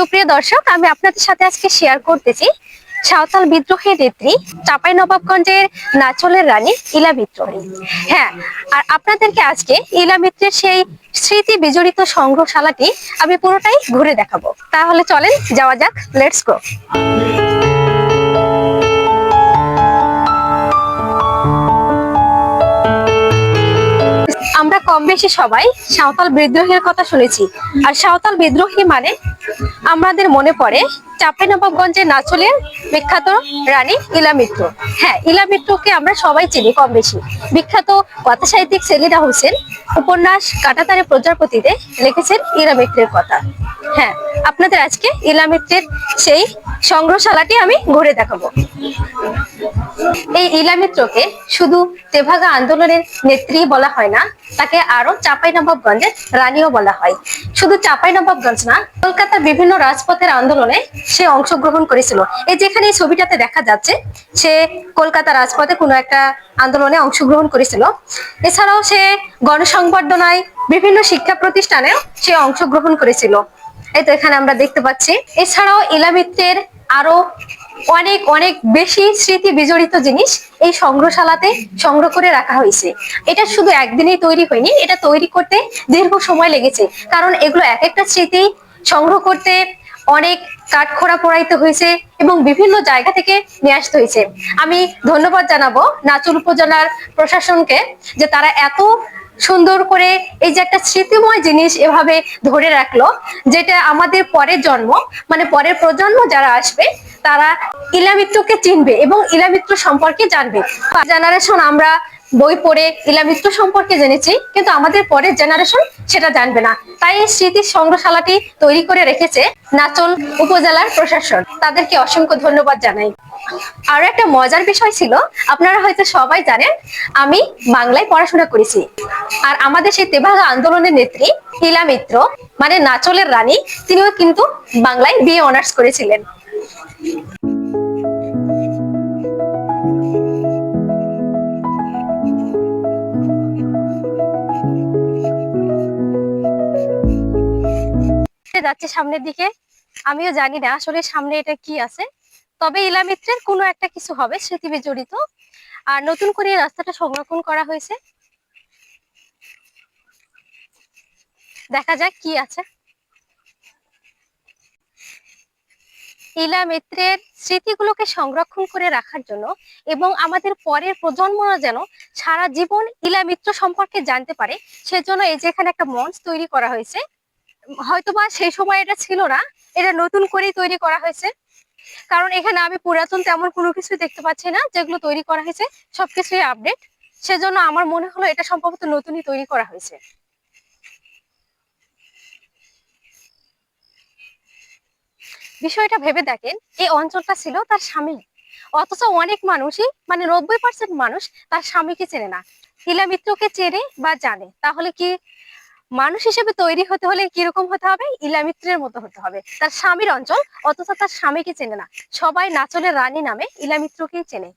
সুপ্রিয় দর্শক, আমি আপনাদের সাথে আজকে শেয়ার করতেছি সাঁওতাল বিদ্রোহের নেত্রী চাপাই নবাবগঞ্জের নাচলের রানী ইলা বিদ্রোহী হ্যাঁ আর আপনাদেরকে আজকে ইলা মিত্রের সেই স্মৃতি বিজড়িত সংগ্রহশালাটি আমি পুরোটাই ঘুরে দেখাবো। তাহলে চলেন, যাওয়া যাক লেটস গো আমরা কম বেশি সবাই সাঁওতাল বিদ্রোহের কথা শুনেছি। আর সাঁওতাল বিদ্রোহী মানে আমাদের মনে পড়ে চাঁপাইনবাবগঞ্জের নাচলের বিখ্যাত রানী ইলা মিত্র হ্যাঁ ইলা মিত্রকে আমরা সবাই চিনি কম বেশি। বিখ্যাত কথা সাহিত্যিক সেলিনা হোসেন উপন্যাস কাটাতারে প্রজাপতিতে লিখেছেন ইলা মিত্রের কথা। হ্যাঁ আপনাদের আজকে ইলা মিত্রের সেই সংগ্রহশালাটি আমি ঘুরে দেখাবো। এই ইলা মিত্রকে শুধু তেভাগা আন্দোলনের নেত্রী বলা হয় না, তাকে আরও চাপাই নবাবগঞ্জের রানীও বলা হয়। শুধু চাপাই নবাবগঞ্জ না, কলকাতার বিভিন্ন রাজপথের আন্দোলনে সে অংশগ্রহণ করেছিল। এই যেখানে এই ছবিটাতে দেখা যাচ্ছে, সে কলকাতা রাজপথে কোনো একটা আন্দোলনে অংশগ্রহণ করেছিল। এছাড়াও সে গণসংবর্ধনায় বিভিন্ন শিক্ষা প্রতিষ্ঠানেও সে অংশগ্রহণ করেছিল। এই তো এখানে আমরা দেখতে পাচ্ছি। এছাড়াও ইলা মিত্রের আরও অনেক অনেক বেশি স্মৃতি বিজড়িত জিনিস এই সংগ্রহশালাতে সংগ্রহ করে রাখা হয়েছে। এটা শুধু একদিনেই তৈরি হয়নি, এটা তৈরি করতে দীর্ঘ সময় লেগেছে। কারণ এগুলো এক একটা স্মৃতি সংগ্রহ করতে অনেক কাঠখোড়া পোড়াইতে হয়েছে এবং বিভিন্ন জায়গা থেকে নিয়ে আসতে হয়েছে। আমি ধন্যবাদ জানাব নাচুর উপজেলার প্রশাসনকে যে তারা এত সুন্দর করে এই যে একটা স্মৃতিময় জিনিস এভাবে ধরে রাখল, যেটা আমাদের পরের জন্ম মানে পরের প্রজন্ম যারা আসবে, তারা ইলামিত্রকে চিনবে এবং ইলামিত্র সম্পর্কে জানবে। জেনারেশন আমরা বই পড়ে ইলামিত্র সম্পর্কে জেনেছি, কিন্তু আমাদের পরের জেনারেশন সেটা জানবে না। তাই এই স্মৃতি সংগ্রহশালাটি তৈরি করে রেখেছে নাচল উপজেলার প্রশাসন। তাদেরকে অসংখ্য ধন্যবাদ জানাই। আরও একটা মজার বিষয় ছিল, আপনারা হয়তো সবাই জানেন, আমি বাংলায় পড়াশোনা করেছি। আর আমাদের সেই তেভাগা আন্দোলনের নেত্রী ইলা মিত্র মানে নাচলের রানী, তিনিও কিন্তু বাংলায় বিএ অনার্স করেছিলেন। যাচ্ছে সামনের দিকে, আমিও জানি না আসলে সামনে এটা কি আছে। তবে ইলামিত্রের কোনো একটা কিছু হবে স্মৃতি বিজড়িত। আর নতুন করে রাস্তাটা সংরক্ষণ করা হয়েছে। দেখা যাক কি আছে। ইলা মিত্রের স্মৃতিগুলোকে সংরক্ষণ করে রাখার জন্য এবং আমাদের পরের প্রজন্মরা যেন সারা জীবন ইলা মিত্র সম্পর্কে জানতে পারে, সেজন্য এই যে এখানে একটা মঞ্চ তৈরি করা হয়েছে। হয়তোবা সেই সময় এটা ছিল না, এটা নতুন করেই তৈরি করা হয়েছে। কারণ এখানে আমি পুরাতন তেমন কোনো কিছু দেখতে পাচ্ছি না, যেগুলো তৈরি করা হয়েছে, সবকিছুই আপডেট সেজন্য আমার মনে হলো এটা সম্ভবত নতুনই তৈরি করা হয়েছে। বিষয়টা ভেবে দেখেন, এই অঞ্চলটা ছিল তার স্বামী। অথচ অনেক মানুষই মানে নব্বই পার্সেন্ট মানুষ তার স্বামীকে চেনে না। হিলা মিত্রকে চেনে বা জানে। তাহলে কি মানুষ হিসেবে তৈরি হতে হলে কীরকম হতে হবে? ইলামিত্রের মতো হতে হবে। তার স্বামীর অঞ্চল, অথচ তার স্বামীকে চেনে না। সবাই নাচলের রানী নামে ইলামিত্রকেই চেনে।